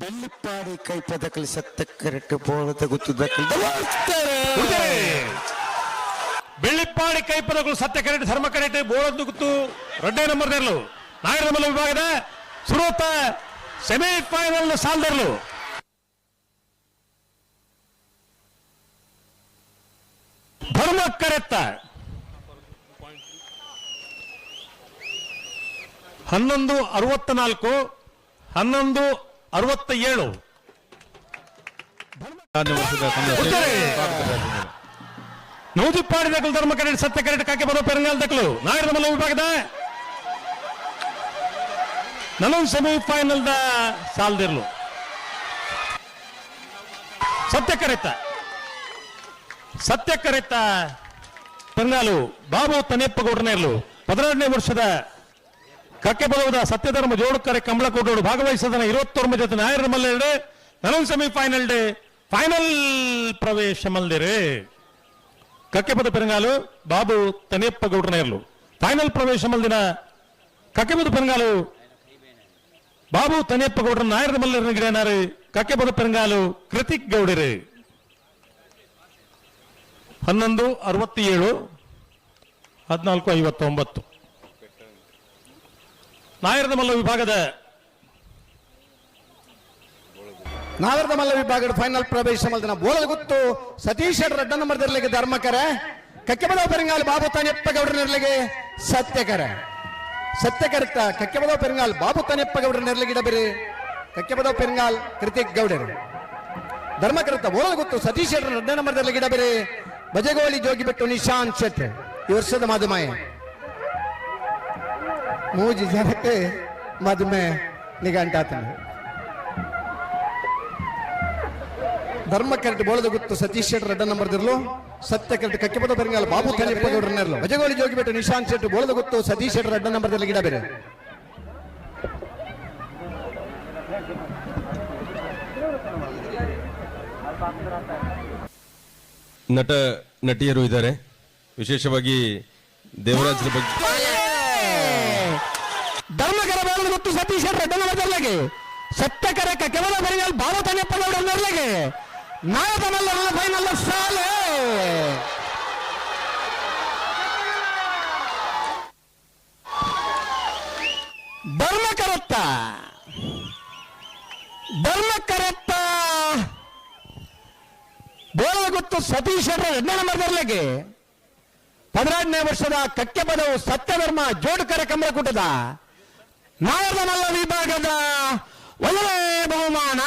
ಬೆಳ್ಳಿಪ್ಪಾಡಿ ಕೈಪದಕಲಿ ಸತ್ತ ಕರೆಕ್ಟ್ ಬೋಳದ ಗೊತ್ತದ ಬೆಳ್ಳಿಪ್ಪಾಡಿ ಕೈಪದಗಳು ಸತ್ಯ ಕರೆಟ್ ಧರ್ಮ ಕರೆಟ್ ಬೋಳದ್ದು ಗುತ್ತು. ರೆಡ್ಡೆ ನಂಬರ್ ದೇರ್ಲು ನಾಗರ ನಂಬರ್ ವಿಭಾಗದ ಸುರೋತ ಸೆಮಿಫೈನಲ್ ಸಾಲ್ದರ್ಲು. ಧರ್ಮ ಕರೆತ್ತ. ಹನ್ನೊಂದು ಅರವತ್ತ ನಾಲ್ಕು ಹನ್ನೊಂದು ಅರವತ್ತ ಏಳು ಉತ್ತರೆ. ದಕ್ಕಲು ಧರ್ಮ ಸತ್ಯ ಕರೆಟ್ ಕಾಕೆ ಬರೋ ಪೆರಂಗಾಲ್ ದಕ್ಕಲು ನಾಯರ ಮಲ್ಲ ವಿಭಾಗದ ಸೆಮಿಫೈನಲ್ ದ ಸಾಲ್ದಿರ್ಲು. ಸತ್ಯ ಕರೆತ. ಸತ್ಯ ಕರೆತ ಪೆರಂಗಾಲು ಬಾಬು ತನೆಪ್ಪಗೌಡನೇರ್ಲು ಪದಿನೆರಡನೇ ವರ್ಷದ ಕಕ್ಕೆ ಬಲವದ ಸತ್ಯಧರ್ಮ ಜೋಡುಕರೆ ಕಂಬಳಕೋಟೋಡು ಭಾಗವಹಿಸದನ ಇರುವತ್ತೊಂಬತ್ತು ಜೊತೆ ನಾಯರ ಮಲ್ಲೆರಡು ನನೊಂದು ಸೆಮಿಫೈನಲ್ ಡೇ ಫೈನಲ್ ಪ್ರವೇಶ ಮಲ್ದಿರೆ. ಕಕ್ಕೆಪದ ಪೆರಂಗಾಲು ಬಾಬು ತನೆಯಪ್ಪ ಗೌಡ್ರನೇರ್ಲು ಫೈನಲ್ ಪ್ರವೇಶ ಮಲ್ದಿನ ಕಕ್ಕೆಪದ ಪೆರಂಗಾಲು ಬಾಬು ತನಿಯಪ್ಪ ಗೌಡರ ನಾಯರ ಮಲ್ಲರ ಗಿಡನಾರು ಕಕ್ಕೆಪದ ಪೆರಂಗಾಲು ಕೃತಿಕ್ ಗೌಡರು. ಹನ್ನೊಂದು, ಅರವತ್ತೇಳು, ಹದಿನಾಲ್ಕು, ಐವತ್ತೊಂಬತ್ತು. ನಾಯರದ ಮಲ್ಲ ವಿಭಾಗದ ನಾಗರದ ಮಲ್ಲ ವಿಭಾಗದ ಫೈನಲ್ ಪ್ರವೇಶ ಮಲ್ದಿನ ಬೋಳದ ಗುತ್ತು. ಸತೀಶ್ ರೆಡ್ಡ ನಂಬರ್ ಇರ್ಲಿಕ್ಕೆ ಧರ್ಮಕರ ಕಕ್ಕೆಬದ ಪೆರಿಂಗಾಲ್ ಬಾಬು ತಾನೆಪ್ಪ ಗೌಡನಿರ್ಲಿಗೆ ಸತ್ಯಕರ ಸತ್ಯಕರ್ತ ಕಕ್ಕೆಬದ ಪೆರಿಂಗಾಲ್ ಬಾಬು ತಾನೆಪ್ಪ ಗೌಡನಿರ್ಲಿಗೆ ಇಡಬೇರಿ ಕಕ್ಕೆಬದ ಪೆರಿಂಗಾಲ್ ಕೃತಿಕ್ ಗೌಡರು. ಧರ್ಮಕರ್ತ ಬೋಳದ ಗುತ್ತು ಸತೀಶ್ ರೆಡ್ಡ ನಂಬರ್ ಇರ್ಲಿಕ್ಕೆ ಇಡಬೇರಿ ಬಜಗೋಳಿ ಜೋಗಿ ಬಿಟ್ಟು ನಿಶಾಂತ್ ಶೆಟ್ ಈ ವರ್ಷದ ಮಧುಮಾಯ ಮೂಜಿ ಜನಕ್ಕೆ ಮಧುಮೆ ನಿಗಂಟಾತನ ಧರ್ಮ ಕರೆಕ್ಟ್ ಬೋಳದ ಗುತ್ತು ಸತೀಶ್ ಶೆಟ್ಟಿ ರೆಡ್ಡ ನಂಬರ್ ದಿರ್ಲು. ಸತ್ಯ ಕರೆಕ್ಟ್ ಕಕ್ಕೆಪದ ಬೆರಂಗಾಲ ಬಾಬು ಕಲಿಪ್ಪ ಗೌಡ್ರನ್ನರ್ಲು ಭಜಗೋಳಿ ಜೋಗಿ ಬಿಟ್ಟು ನಿಶಾಂತ್ ಶೆಟ್ಟಿ ಬೋಳದ ಗುತ್ತು ಸತೀಶ್ ಶೆಟ್ಟಿ ರೆಡ್ಡ ನಂಬರ್ ಗಿಡ ಬೇರೆ. ನಟ, ನಟಿಯರು ಇದ್ದಾರೆ. ವಿಶೇಷವಾಗಿ ದೇವರಾಜರ ಬಗ್ಗೆ ಧರ್ಮಕರ ಬೋಳದ ಮತ್ತು ಸತೀಶ್ ದಿರ್ಲಿಗೆ ಸತ್ಯಕರ ಬೆರಂಗಾಲ ಬಾಬು ತನೆಪ್ಪ ಗೌಡರ್ನರ್ಲಿಗೆ ನಾಯಕನಲ್ಲ ಫೈನಲ್ ಸಾಲೆ. ಧರ್ಮಕರತ್ತ ಧರ್ಮಕರತ್ತ ಧರ್ಮ ಕರತ್ತ ಬೋಳ ಗೊತ್ತು ಸತೀಶ್ ಅವರ ಎರಡನೇ ನಂಬರ್ ವರ್ಷದ ಕಕ್ಕೆ ಪದವು ಸತ್ಯಧರ್ಮ, ಜೋಡುಕರ ಕಮಲಕೂಟದ. ನಾಯಕನಲ್ಲ ವಿಭಾಗದ ಒಳ್ಳೆಯ ಬಹುಮಾನ